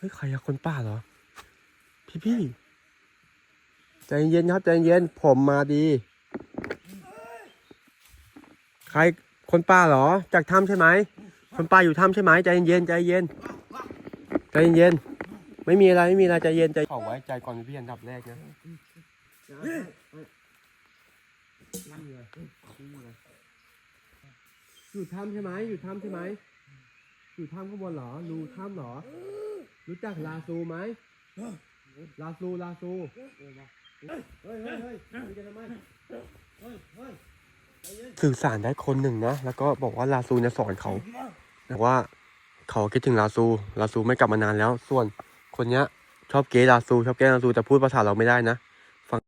ฮ้ยใครอะคนป่าเหรอ พี่พี่ใจเย็นครับใจเย็นผมมาดี ใครคนป่าเหรอ จากถ้ำใช่ไหมคนป่าอยู่ถ้ำใช่ไหมใจเย็นใจเย็นใจเย็น ไม่มีอะไรไม่มีอะไรใจเย็นใจขอไว้ใจก่อนพี่อันดับแรกนะอยู่ถ้ำใช่ไหมอยู่ถ้ำใช่ไหม อยู่ถ้ำข้างบนเหรอรูถ้ำเหรอ รู้จักลาซูไหมลาซูลาซูเฮ้ยเฮ้ยเฮ้ยเฮ้ยกันทำไมเฮ้ยเฮ้ยสื่อสารได้คนหนึ่งนะ แล้วก็บอกว่าลาซูเนี่ยสอนเขาบอกว่าเขาคิดถึงลาซู ลาซูไม่กลับมานานแล้ว ส่วนคนเนี้ยชอบเกย์ลาซูชอบแกลาซูแต่พูดภาษาเราไม่ได้นะ ฟัง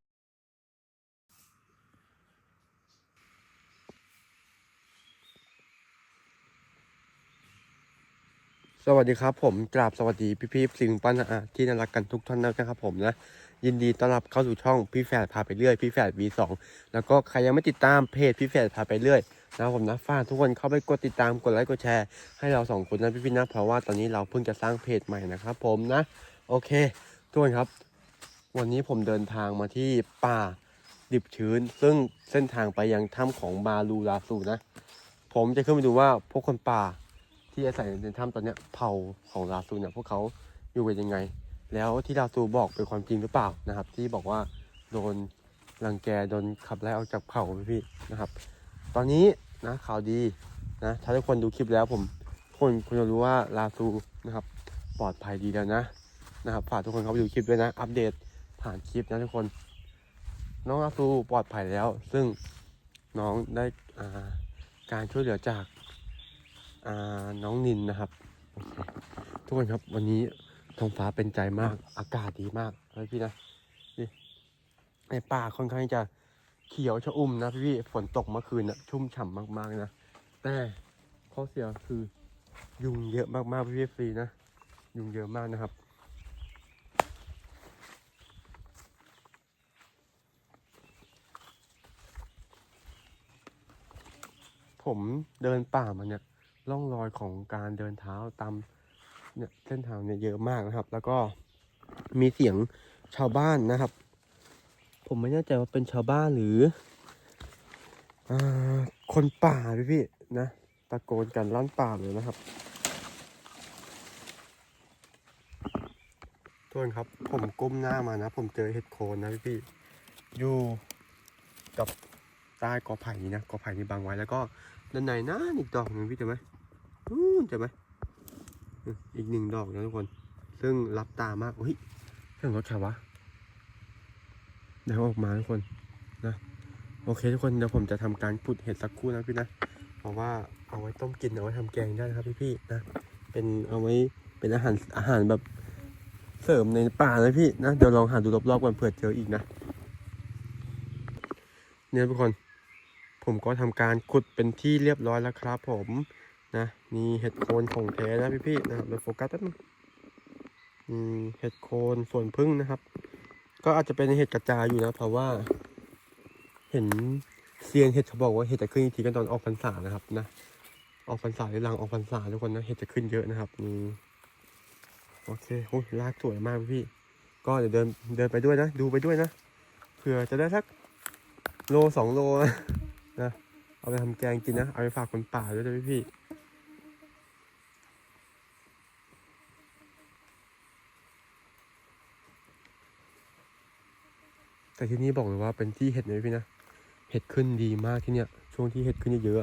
สวัสดีครับผมกราบสวัสดีพี่พี่ๆสิ่งปั้นอาที่น่ารักกันทุกท่านนะครับผมนะ ยินดีต้อนรับเข้าสู่ช่องพี่แฝดพาไปเรื่อยพี่แฝด V2 แล้วก็ใครยังไม่ติดตามเพจพี่แฝดพาไปเรื่อยนะผมนะฝากทุกคนเข้าไปกดติดตามกดไลค์กดแชร์ให้เราสองคนนะพี่พี่ๆนะเพราะว่าตอนนี้เราเพิ่งจะสร้างเพจใหม่นะครับผมนะ โอเค ทุกคนครับ วันนี้ผมเดินทางมาที่ป่าดิบชื้น ซึ่งเส้นทางไปยังถ้ำของบาลูลาซูนะ ผมจะขึ้นไปดูว่าพวกคนป่า ที่อาศัยในถ้ำตอนเนี้ยเผ่าของลาซูเนี่ยพวกเขาอยู่กันยังไง แล้วที่ลาซูบอกเป็นความจริงหรือเปล่านะครับ ที่บอกว่าโดนรังแกโดนขับไล่ออกจากเผ่าพี่ๆนะครับ ตอนนี้นะข่าวดีนะถ้าทุกคนดูคลิปแล้วผมคนคุณจะรู้ว่าลาซูนะครับปลอดภัยดีแล้วนะนะครับฝากทุกคนเข้าไปดูคลิปด้วยนะ อัปเดตผ่านคลิปนะทุกคน น้องลาซูปลอดภัยแล้ว ซึ่งน้องได้อ่าการช่วยเหลือจาก น้องนินนะครับ ทุกคนครับวันนี้ท้องฟ้าเป็นใจมากอากาศดีมากเลยพี่นะนี่ในป่าค่อนข้างจะเขียวชอุ่มนะพี่พี่ฝนตกเมื่อคืนนะชุ่มฉ่ำมากๆนะแต่ข้อเสียคือ ยุงเยอะมากๆพี่พี่ฟรีนะยุงเยอะมากนะครับผมเดินป่ามาเนี่ย ร่องรอยของการเดินเท้าตามเนี่ยเส้นทางเนี่ยเยอะมากนะครับ แล้วก็มีเสียงชาวบ้านนะครับ ผมไม่แน่ใจว่าเป็นชาวบ้านหรืออคนป่าพี่พี่ๆนะตะโกนกันลั่นป่าเลยนะครับทุกคนครับ ผมก้มหน้ามานะ ผมเจอเห็ดโคนนะพี่พี่ๆอยู่กับใต้กอไผ่นี้นะกอไผ่นี้บังไว้แล้วก็ด้านในนะอีกดอกหนึ่งพี่เจอไหม นู่นเจอไหมอืมอีกหนึ่งดอกนะทุกคน ซึ่งรับตามากอุ้ยเสียงรถใครวะเดี๋ยวออกมาทุกคนนะโอเคทุกคนเดี๋ยวผมจะทำการขุดเห็ดสักครู่นะพี่นะเพราะว่าเอาไว้ต้มกินเอาไว้ทำแกงได้นะครับพี่ๆนะเป็นเอาไว้เป็นอาหารอาหารแบบเสริมในป่านะพี่นะเดี๋ยวลองหาดูรอบๆกันเผื่อเจออีกนะเนี่ยทุกคน ผมก็ทำการขุดเป็นที่เรียบร้อยแล้วครับผม มีเห็ดโคนของแท้นะพี่ๆนะครับเดี๋ยวโฟกัสแป๊บนึงมีเห็ดโคนส่วนพึ่งนะครับ ก็อาจจะเป็นเห็ดกระจายอยู่นะ เพราะว่า เห็นเซียนเห็ดเขาบอกว่าเห็ดจะขึ้นอีกทีกันตอนออกพรรษานะครับนะออกพรรษาหรือหลังออกพรรษาทุกคนนะเห็ดจะขึ้นเยอะนะครับนี่โอเคโอ้ยรากสวยมากพี่ๆก็เดี๋ยวเดินเดินไปด้วยนะ ดูไปด้วยนะเผื่อจะได้สักโลสองโลนะเอาไปทำแกงกินนะ เอาไปฝากคนป่าด้วยนะพี่พี่ แต่ที่นี่บอกเลยว่าเป็นที่เห็ดเลยพี่นะ เห็ดขึ้นดีมากที่เนี่ย ช่วงที่เห็ดขึ้นเยอะ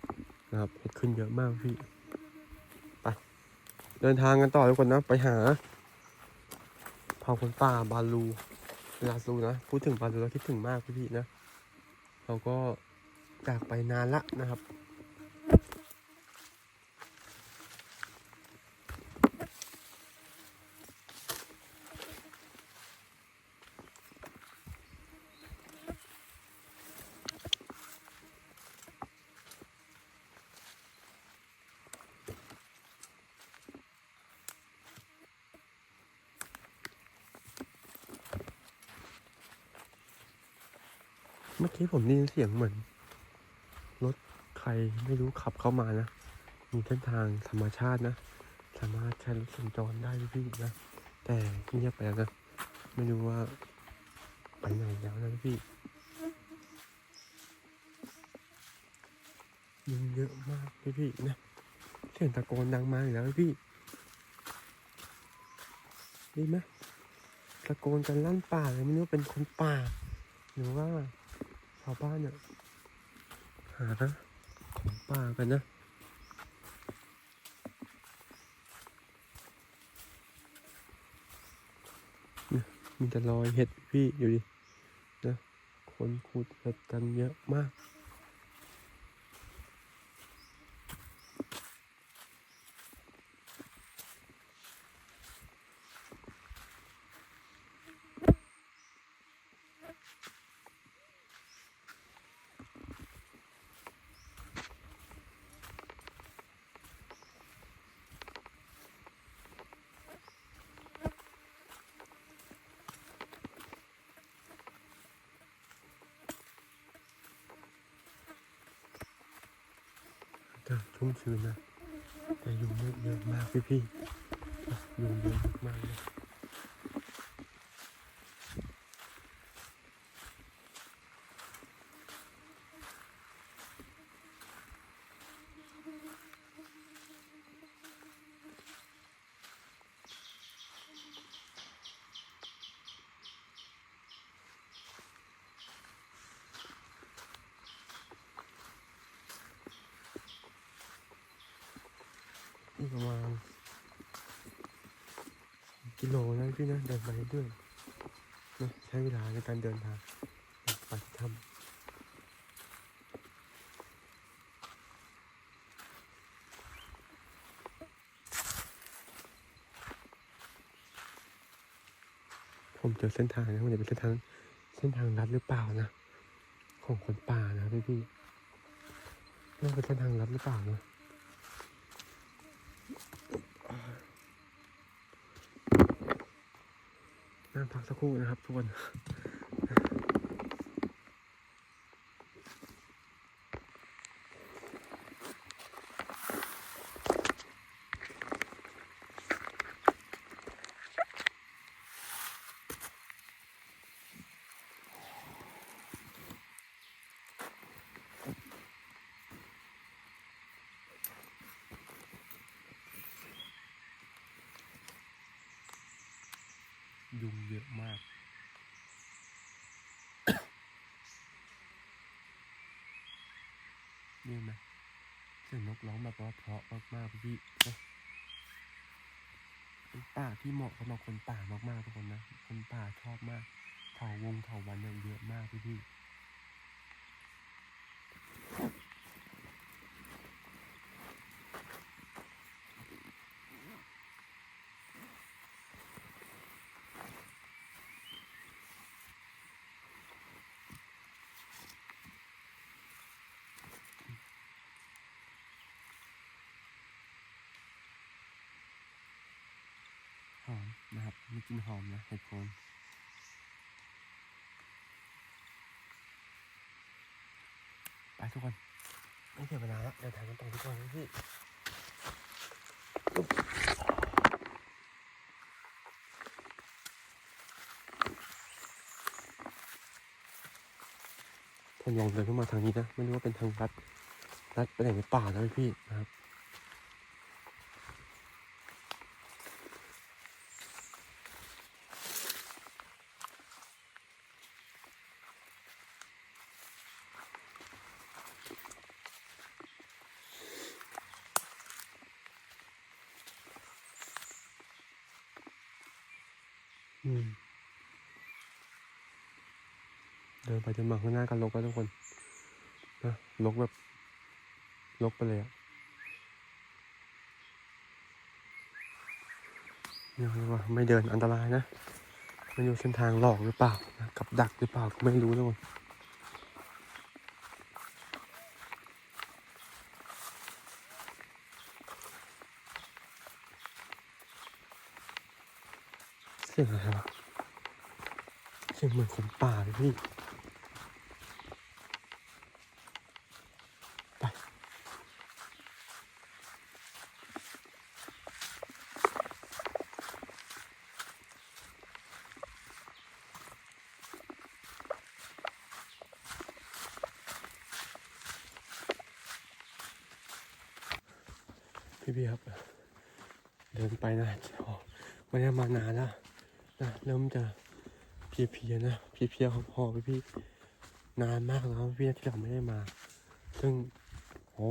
ๆนะครับ เห็ดขึ้นเยอะมากพี่ไปเดินทางกันต่อทุกคนนะ ไปหาเผาคนป่าบาลูลาซูนะพูดถึงบาลูแล้วคิดถึงมากพี่พี่ๆนะ เราก็จากไปนานละนะครับ กี้ผมได้ยินเสียงเหมือน รถใครไม่รู้ขับเข้ามานะ มีเส้นทางธรรมชาตินะ สามารถใช้รถสัญจรได้พี่พี่นะ แต่เงียบไปแล้วนะ ไม่รู้ว่าไปไหนแล้วนะพี่ยุงเยอะมากพี่พี่นะ เสียงตะโกนดังมากอีกแล้วพี่ด้ไหมตะโกนกันลั่นป่าเลยไม่รู้เป็นคนป่า หรือว่า ชาวบ้านเนี่ยหาของป่ากันนะมีแต่รอยเห็ดพี่อยู่ดินะคนขุดเห็ดกันเยอะมาก จะ ชุ่มชื้นนะแต่ยุงเยอะมากพี่พี่ๆอะยุงเยอะมากเลย อีกประมาณกิโลนะพี่นะเดินไปเรื่อยนะใช้เวลาในการเดินทางไปทำผมเจอเส้นทางนะมันจะเป็นเส้นทางเส้นทางลัดหรือเปล่านะของคนป่านะพี่พี่น่าเป็นเส้นทางลัดหรือเปล่านะ นั่งพัก สักครู่นะครับทุกคน ยุงเยอะมากนี่ไหมเสียงนกร้องแบบว่าเพราะมากๆพี่เป็นป่าที่เหมาะสำหรับคนป่ามากๆทุกคนนะ คนป่าชอบมาก เถาวงเถาวันเนี่ยเยอะมากพี่ นะครับมีกลิ่นหอมนะเห็ดโคนไปทุกคน ไม่เสียเวลาแล้วเดินทางกันต่อดีกว่านะพี่ผมลองเดินเข้ามาทางนี้นะ ไม่รู้ว่าเป็นทางลัดลัดไปไหนในป่านะพี่นะครับ เดินไปจนมาข้างหน้ากันลกแล้วทุกคนนะลกแบบ ลกไปเลยอะเนี่ยว่าไม่เดินอันตรายนะ ไม่รู้เส้นทางหลอกหรือเปล่านะกับดักหรือเปล่าก็ไม่รู้ทุกคน เสียงอะไรวะเสียงเหมือนคนป่าเลยพี่ไปพี่พี่ครับ เดินไปนะโอ้ไม่ได้มานานแล้ว นะเริ่มจะเพียๆนะเพียๆหอบๆพี่พี่นานมากแล้วพี่ที่เราไม่ได้มา ซึ่งโอ้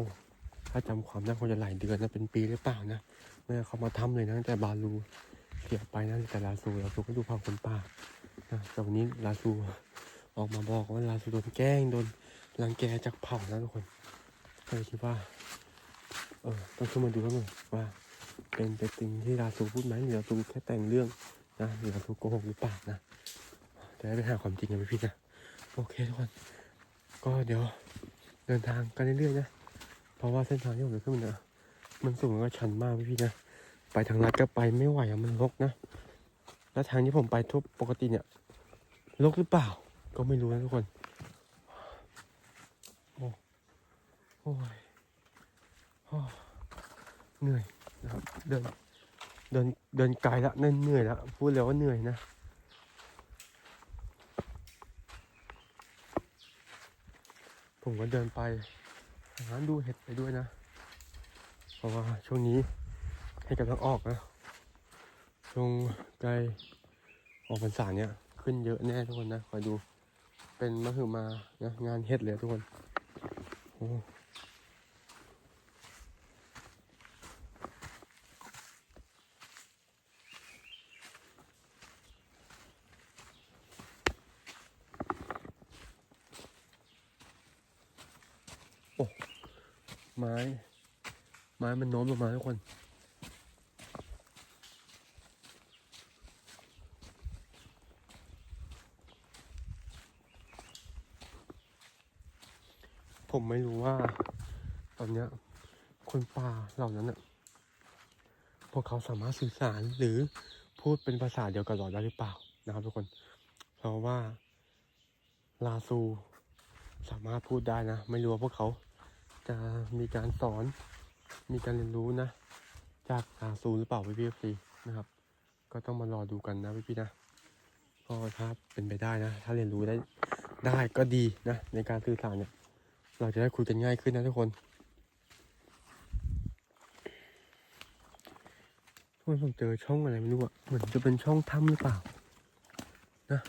ถ้าจำความได้คงจะหลายเดือนนะเป็นปีหรือเปล่านะเมื่อเขามาทำเลยนะตั้งแต่บาลูเสียไปนะแต่ลาซูลาซูก็ดูความคนป่านะแต่วันนี้ลาซูออกมาบอกว่าลาซูโดนแกล้งโดนรังแกจากเผ่านะทุกคนก็เลยคิดว่าเออต้องขึ้นมาดูแล้วหน่อยว่า เป็นเป็นจริงที่ลาซูพูดไหมหรือลาซูแค่แต่งเรื่อง นะหรือลาซูโกหกหรือเปล่านะจะได้ไปหาความจริงกันไปพี่นะโอเคทุกคนก็เดี๋ยวเดินทางกันเรื่อยๆนะเพราะว่าเส้นทางที่ผมจะขึ้นมันะมันสูงแล้วก็ชันมากพี่นะไปทางลัดก็ไปไม่ไหวอะมันรกนะแล้วทางที่ผมไปทุบปกติเนี่ยรกหรือเปล่า ก็ไม่รู้นะทุกคนโอ้โอ้ยเหนื่อยนะครับเดิน เดินเดินไกลละนั่นเหนื่อยแล้วพูดแล้วว่าเหนื่อยนะผมก็เดินไปหาดูเห็ดไปด้วยนะ เพราะว่าช่วงนี้เห็ดกำลังออกนะช่วงใกล้ออกพรรษาเนี่ยขึ้นเยอะแน่ทุกคนนะคอยดูเป็นมหึมานะงานเห็ดเลยทุกคนโอ้ โอ้ไม้ ไม้มันโน้มลงมาทุกคน ผมไม่รู้ว่า ตอนเนี้ยคนป่าเหล่านั้นน่ะพวกเขาสามารถสื่อสารหรือพูดเป็นภาษาเดียวกับเราได้หรือเปล่านะครับทุกคน เพราะว่าลาซู สามารถพูดได้นะ ไม่รู้ว่าพวกเขาจะมีการสอน มีการเรียนรู้นะ จากลาซูหรือเปล่าพี่พี่ซีนะครับ ก็ต้องมารอดูกันนะพี่พี่นะก็ถ้าเป็นไปได้นะ ถ้าเรียนรู้ได้ได้ก็ดีนะ ในการสื่อสารเนี่ย เราจะได้คุยกันง่ายขึ้นนะทุกคนทุกคนผมเจอช่องอะไรไม่รู้อะเหมือนจะเป็นช่องถ้ำหรือเปล่า นะ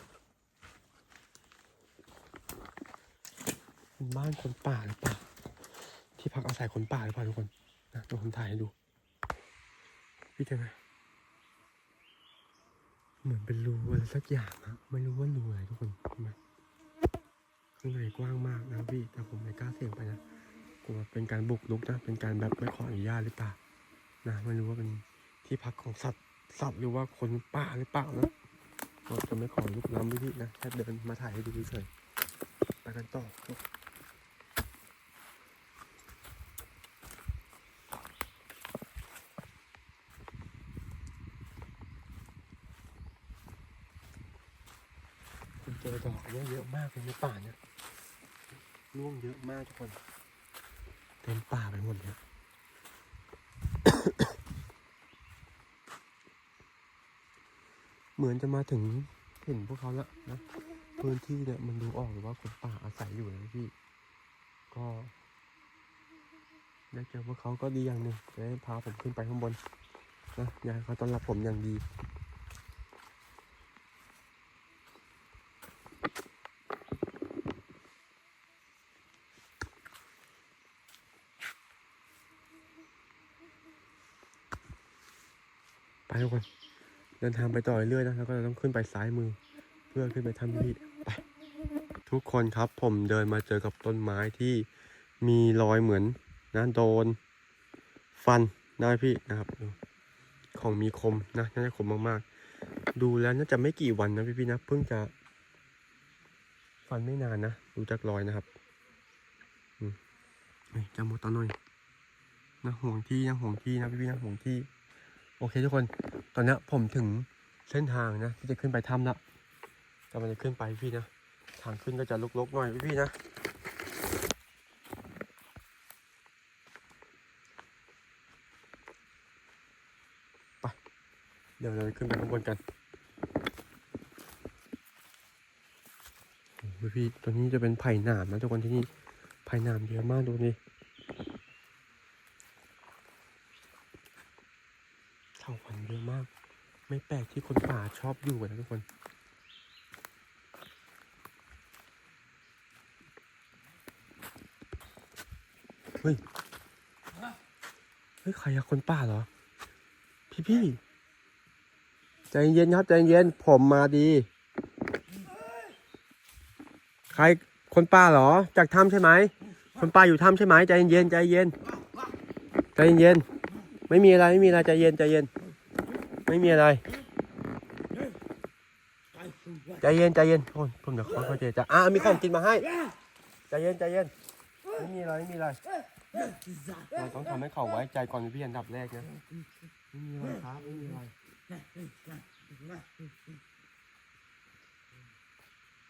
เป็นบ้านคนป่าหรือเปล่า ที่พักอาศัยคนป่าหรือเปล่าทุกคนนะเดี๋ยวผมถ่ายให้ดู พี่เจอไหมเหมือนเป็นรูอะไรสักอย่างอะไม่รู้ว่ารูอะไรทุกคนเห็นไมข้างในกว้างมากนะพี่ แต่ผมไม่กล้าเสี่ยงไปนะกลัวเป็นการบุกรุกนะ เป็นการแบบไม่ขออนุญาตหรือเปล่านะไม่รู้ว่าเป็นที่พักของสัตว์สัตว์หรือว่าคนป่าหรือเปล่านะก็จะไม่ขอลุกล้ำพี่ๆนะแค่เดินมาถ่ายให้ดูเฉยไปกันต่อ ผมเจอดอก เนี่ยเยอะมากเลยในป่าเนี่ยร่วงเยอะมากทุกคน เต็มป่าไปหมดเลยเหมือนจะมาถึงเห็นพวกเขาแล้วนะพื้นที่เนี่ยมันดูออกหรือว่าคนป่าอาศัยอยู่นะพี่ ก็ได้เจอพวกเขาก็ดีอย่างหนึ่งได้พาผมขึ้นไปข้างบนนะยากให้เขาต้อนรับผมอย่างดี ไปทุกคนเดินทางไปต่อเรื่อยๆนะแล้วก็ต้องขึ้นไปซ้ายมือ เพื่อขึ้นไปทำพิธีไปทุกคนครับผมเดินมาเจอกับต้นไม้ที่มีรอยเหมือนนะโดน ฟันนะพี่นะครับ ของมีคมนะน่าจะคมมากๆ ดูแล้วน่าจะไม่กี่วันนะพี่ๆนะเพิ่งจะ ฟันไม่นานนะดูจากรอยนะครับอืมจำหมดตอนหน่อยนะห่วงที่นะห่วงที่นะพี่ๆนะห่วงที่ อเคทุกคน ตอนนี้ผมถึงเส้นทางนะที่จะขึ้นไปถ้ำละกำลังจะขึ้นไปพี่นะ ทางขึ้นก็จะลกๆหน่อยพี่ๆนะ ไป เดี๋ยวเราจะขึ้นไปข้างบนกันพี่ตัวนี้จะเป็นไผ่หนามนะทุกคนที่นี่ไผ่หนามเยอะมากดูนี่ ไม่แปลกที่คนป่า ชอบอยู่กันนะทุกคน เฮ้ย เฮ้ย ใครอะคนป่าเหรอ พี่พี่ ใจเย็นครับใจเย็น ผมมาดี ใครคนป่าเหรอ จากถ้ำใช่ไหม คนป่าอยู่ถ้ำใช่ไหมใจเย็นใจเย็น ใจเย็น ไม่มีอะไรไม่มีอะไรใจเย็นใจเย็น ไม่มีอะไร ใจเย็นใจเย็นโอ้ยผมเดี๋ยวค่อยๆเจรจาอะมีของกินมาให้ ใจเย็นใจเย็น ไม่มีอะไรไม่มีอะไร เราต้องทำให้เขาไว้ใจก่อนพี่อันดับแรกนะ ไม่มีอะไรครับไม่มีอะไร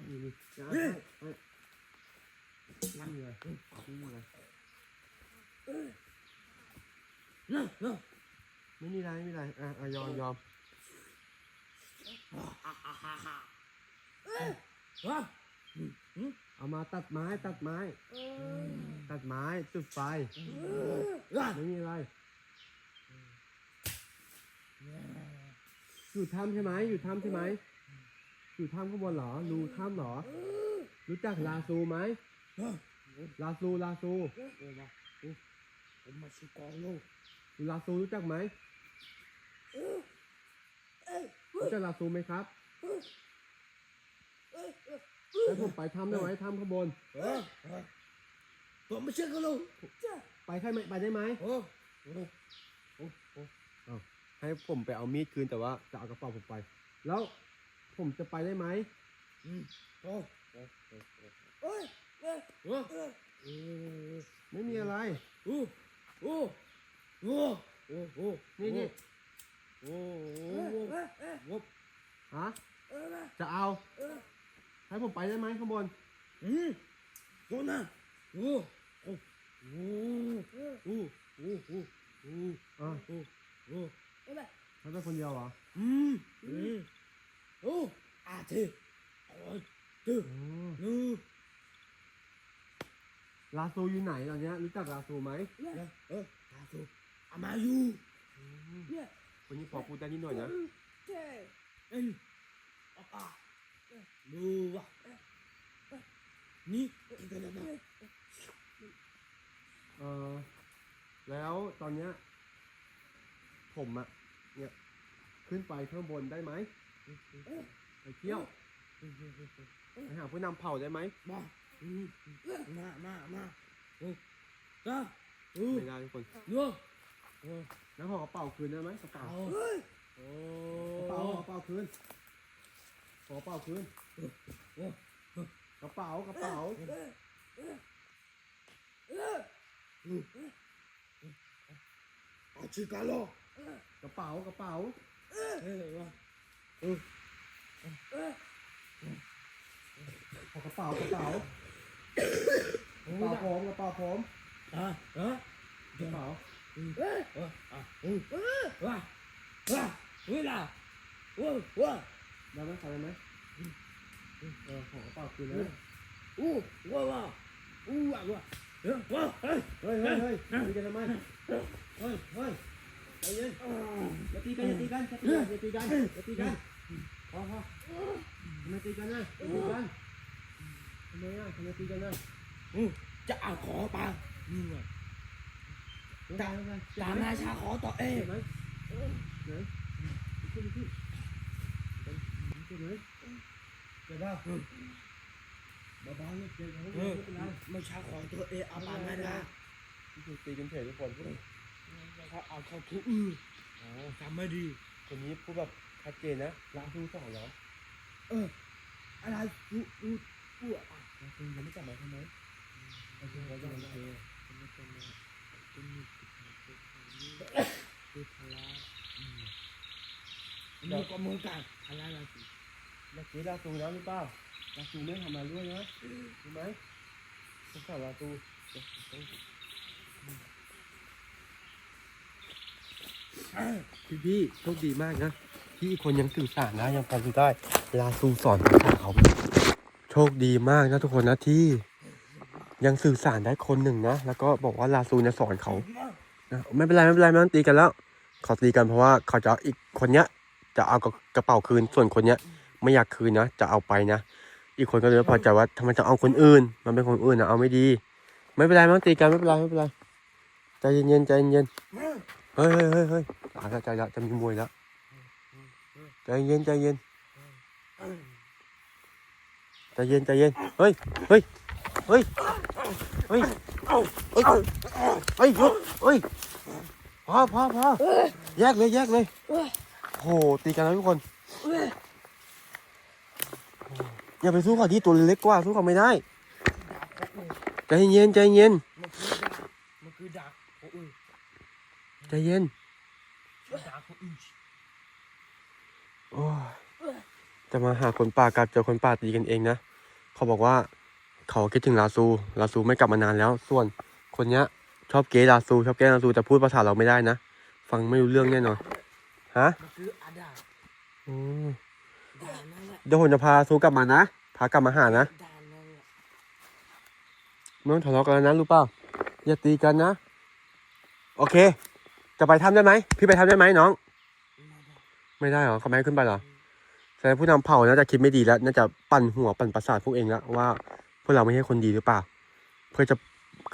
นี่นี่จะให้ให้ไม่มีอะไรไม่มีอะไรไม่มีอะไรไม่มีอะไรอะอะยอมยอม เอามาตัดไม้ตัดไม้ ตัดไม้จุดไฟไม่มีอะไร อยู่ถ้ำใช่ไหมอยู่ถ้ำใช่ไหมอยู่ถ้ำข้างบนเหรอรูถ้ำเหรอ รู้จักลาซูไหมลาซูลาซูผมมาชิกองโลกลาซูรู้จักไหมรู้จักลาซูไหมครับ ให้ผมไปถ้ำได้ไหมถ้ำข้างบน เออเออผมไม่เชื่อกันลูกไปใช่ไหมไปได้ไหมโอ้โอ้โอ้ให้ผมไปเอามีดคืนแต่ว่าจะเอากระเป๋าผมไป แล้วผมจะไปได้ไหมอืมโอ้โอ้โอ้โอ้โอ้โอ้ไม่มีอะไร โอ้โอ้โอ้โอ้โอ้นี่นี่โอ้โอ้โอ้ฮะจะเอา ให้ผมไปได้ไหมข้างบน อืมโอ้นะโอ้โอ้โอ้โอ้โอ้โอ้โอ้อ่าโอ้โอ้เขาเป็นคนเดียวเหรอ อืมอืมโอ้อาเทโอ้ยเจ้าอ๋ออืมลาซูอยู่ไหนตอนเนี้ยรู้จักลาซูไหมเออเอออาสูอามาอยู่คนนี้พอพูดได้นิดหน่อยนะเอ็นอะอะดูว่ะนี่กิ นกันแล้วนะเออแล้วตอนเนี้ยผมอะเนี่ยขึ้นไปข้างบนได้ไหมไปเที่ยวไปหาผู้นำเผ่าได้ไหมมามามามาโอ้จ้าโอ้ไม่ได้ทุกคนโยโอ้แล้วขอกระเป๋าคืนได้ไหมกระเป๋าเอาโอ้กระเป๋ากระเป๋าคืน กระเป๋าคืนกระเป๋ากระเป๋าเอาชิกาโลกระเป๋ากระเป๋าเอ้ยวะขอกระเป๋ากระเป๋ากระเป๋าผมกระเป๋าผมอะอะกระเป๋าเอ้ยอะอะอืมว้าว้าเวลาว้าว้าได้ไหมขอได้ไหม เออขอกระเป๋าคืนนะอู้ว้าว้าอู้ว้าว้าเอ้ยว้าเฮ้ยเฮ้ยเฮ้ยเฮ้ยตีกันทำไมเฮ้ยเฮ้ยใจเย็นอย่าตีกันอย่าตีกันอย่าตีกันอย่าตีกันอย่าตีกันพอพอทำไมตีกันนะอย่าตีกันทำไมอะทำไมตีกันนะอู้จะเอาขอปานี่ไงตามไปตามราชาขอต่อเอ้เจ็บไหมไหนขึ้นขึ้นเจ็บไหม เจ็บป่ะเบาๆเนี่ยเจ็บเขาไม่อเป็นไรไม่ใช่ขอตัวเออาปาไม่ได้ตีกันเฉยทุกคนเขาเอาเขาทุกอืออทำไม่ดีคนนี้พูดแบบชัดเจนนะล้างทูสองเหรอเอออะไรอู้อู้อู้อะล้างทูยังไม่กลับมาใช่ไหมโอเคเราจะโอเคคือทะเลาะนี่ก็เหมือกันทะเลาะอะไรสิ เมื่อกี้ลาตูแล้วหรือเปล่าลาตูไม่ทำอะไรด้วยนะรู้ไหมสงสารลาตูพี่พี่โชคดีมากนะที่คนยังสื่อสารได้ยังฟังได้ลาซูสอนภาษาเขาโชคดีมากนะทุกคนนะที่ยังสื่อสารได้คนหนึ่งนะแล้วก็บอกว่าลาซูเนี่ยสอนเขานะไม่เป็นไรไม่เป็นไรไม่ต้องตีกันแล้ว ขอตีกันเพราะว่าเขาจะอีกคนเนี้ยจะเอากระกระเป๋าคืนส่วนคนเนี้ย ไม่อยากคืนนะจะเอาไปนะ อีกคนก็เลยพอใจว่าทำไมจะเอาคนอื่น มันเป็นคนอื่นนะเอาไม่ดี ไม่เป็นไรมั้งตีกันไม่เป็นไรไม่เป็นไรใจเย็นๆใจเย็นเฮ้ยเฮ้ยเฮ้ยเฮ้ยตายแล้วใจแล้วจะมีมวยแล้วใจเย็นใจเย็นใจเย็นใจเย็นเฮ้ยเฮ้ยเฮ้ยเฮ้ยเฮ้ยเฮ้ยเฮ้ยหยุดเฮ้ยพอพอพอแยกเลยแยกเลยโอ้โหตีกันแล้วทุกคน อย่าไปสู้เขาที่ตัวเล็กกว่าสู้เขาไม่ได้ใจเย็นใจเย็นมันคือดาบมันคือดาบคนอื่นใจเย็นดาบคนอื่นโอ้ยจะมาหาคนป่ากลับเจอคนป่าตีกันเองนะเขาบอกว่าเขาคิดถึงลาซูลาซูไม่กลับมานานแล้ว ส่วนคนเนี้ย ชอบเกย์ลาซูชอบเกย์ลาซูแต่พูดภาษาเราไม่ได้นะฟังไม่รู้เรื่องแน่นอนฮะมันคืออาดาบโอ้ ดาบนั่นแหละเดี๋ยวผมจะพาลาซูกลับมานะ พากลับมาหานะดาบนั่นแหละไม่ต้องทะเลาะกันแล้วนะรู้เปล่าอย่าตีกันนะ โอเค จะไปทำได้ไหม พี่ไปทำได้ไหมน้อง ไม่ได้ไม่ได้เหรอเขาไม่ให้ขึ้นไปเหรอแสดงผู้นำเผ่าน่าจะคิดไม่ดีแล้ว น่าจะปั่นหัวปั่นประสาทพวกเองแล้วว่าพวกเราไม่ใช่คนดีหรือเปล่า เพื่อจะ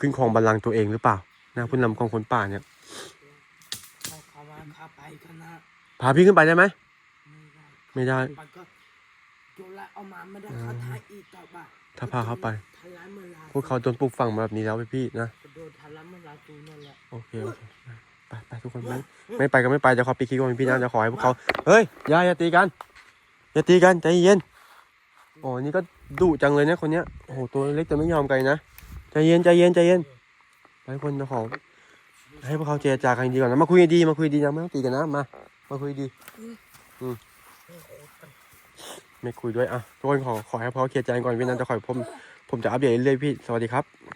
ขึ้นครองบัลลังก์ตัวเองหรือเปล่านะผู้นำของคนป่าเนี่ยเขาเขามาข้าไปกันนะพาพี่ขึ้นไปได้ไหม ไม่ได้ ไม่ได้มันก็โยนละเอามาไม่ได้เขาทายอีกต่อไปถ้าพาเข้าไปทลายเมืองลาพวกเขาโดนปลูกฝังมาแบบนี้แล้วพี่ๆนะโดนทลายเมืองลาตูนั่นแหละโอเคโอเคไปไปทุกคนไม่ไม่ไปก็ไม่ไปจะขอปีคิดก่อนพี่นะจะขอให้พวกเขาเฮ้ยอย่าอย่าตีกันอย่าตีกันใจเย็นโอ้นี่ก็ดุจังเลยเนี่ยคนเนี้ยโอ้โหตัวเล็กแต่ไม่ยอมไกลนะใจเย็นใจเย็นใจเย็นไปทุกคนจะขอให้พวกเขาเจรจากันดีก่อนนะมาคุยดีมาคุยดีนะไม่ต้องตีกันนะมามาคุยดีอืม ไม่คุยด้วยอะทุกคนขอขอให้พ่อเคลียร์ใจก่อนพี่นันจะขอยผมผมจะอัปเดตเรื่อยๆพี่สวัสดีครับ